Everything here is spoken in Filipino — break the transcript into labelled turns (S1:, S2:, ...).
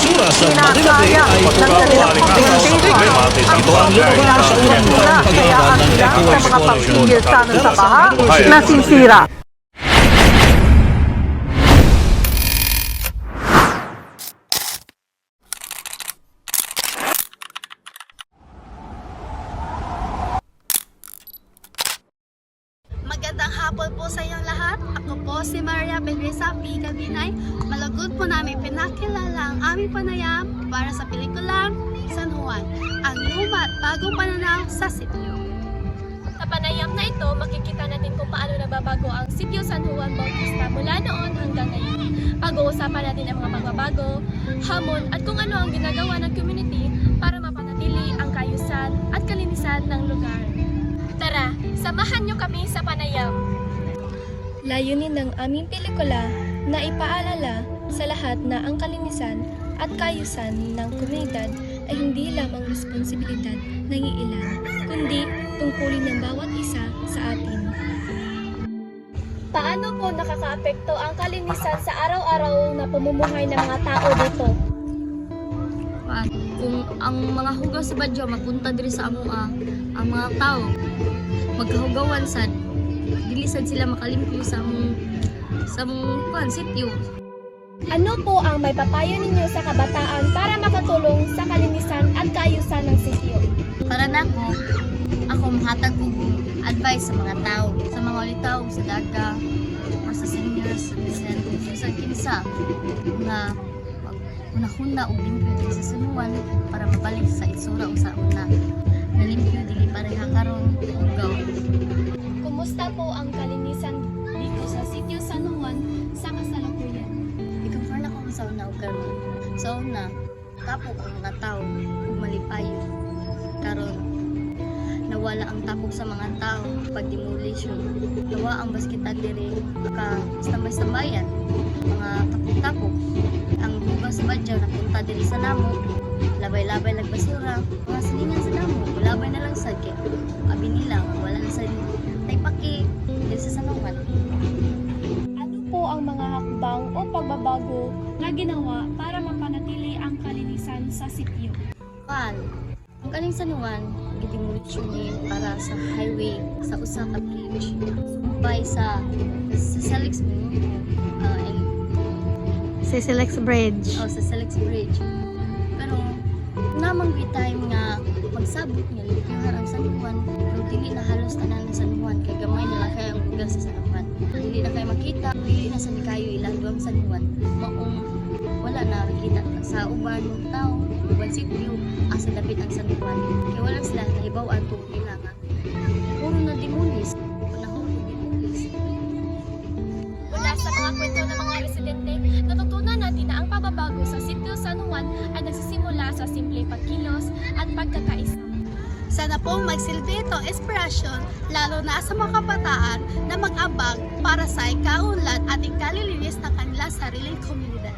S1: basura sa Manila Bay ay
S2: presentation
S1: Ito ang lugar sa unang
S2: ang
S1: ng Eco Exploration.
S2: baha
S1: Ay,
S2: na sinsira.
S3: Magandang hapon po sa inyong lahat. Ako po si Maria Belrisa P. Gabinay. Malagod po namin pinakilala ang aming panayam para sa pelikulang San Juan, ang luma at bagong pananaw sa sityo.
S4: Sa panayam na ito, makikita natin kung paano nababago ang sitio San Juan Bautista mula noon hanggang ngayon. Pag-uusapan natin ang mga pagbabago, hamon at kung ano ang ginagawa ng community para mapanatili samahan niyo kami sa panayam. Layunin ng aming pelikula na ipaalala sa lahat na ang kalinisan at kayusan ng komunidad ay hindi lamang responsibilidad ng iilan, kundi tungkulin ng bawat isa sa atin. Paano po nakakaapekto ang kalinisan sa araw-araw na pamumuhay ng mga tao dito?
S5: Kung ang mga hugaw sa badyo mapunta diri sa amoa ang mga tao magkahugawan sad dili sad sila makalimpyo sa among sa among kuan sityo
S4: Ano po ang may papayo ninyo sa kabataan para makatulong sa kalinisan at kaayusan ng sityo?
S5: para nako ako mahatag og advice sa mga tao sa mga ulitaw sa daga or sa seniors sa kinsa nga una-huna og limpyo diri sa sunuan para mabalik sa itsura o sa una na limpyo dili pareha karon hugaw
S4: Kumusta po ang kalinisan dito sa sitio San Juan sa kasalukuyan?
S5: I-confirm ako sa una o karon. Sa una, tapok ang mga tao ug malipayo. Karon, nawala ang tapok sa mga tao pag demolition. Nawa ang basketan diri ka tambay-tambayan. Mga tapok-tapok. Bugas sa badyaw napunta diri sa namo. Labay-labay lang basura. Mga silingan sa namo. Labay na lang sa kay abi nila wala na sa taypaki diri sa sanungan.
S4: Ano po ang mga hakbang o pagbabago na ginawa para mapanatili ang kalinisan sa sitio?
S5: Kan, ang kaning sanuan, gidemolition ni para sa highway sa usa ka bridge. Sumpay sa sa Salix uh, and,
S3: Si Silex Bridge.
S5: oh, sa Salix Bridge. Pero namang may time nga magsabot nga likyuhan ang San Juan pero dili na halos tanan San Juan kay gamay na lang kaya ang bugas sa Juan dili na kayo makita dili na sa kayo ilang San Juan maong wala na kita sa uban ng tao uban sityo asa dapit ang San Juan kay wala sila nahibaw-an kung kailangan
S4: pagbabago sa sitio San Juan ay nagsisimula sa simple pagkilos at pagkakaisa.
S3: Sana pong magsilbi ito inspirasyon lalo na sa mga kabataan na mag-abang para sa ikaunlad at ikalilinis ng kanilang sariling komunidad.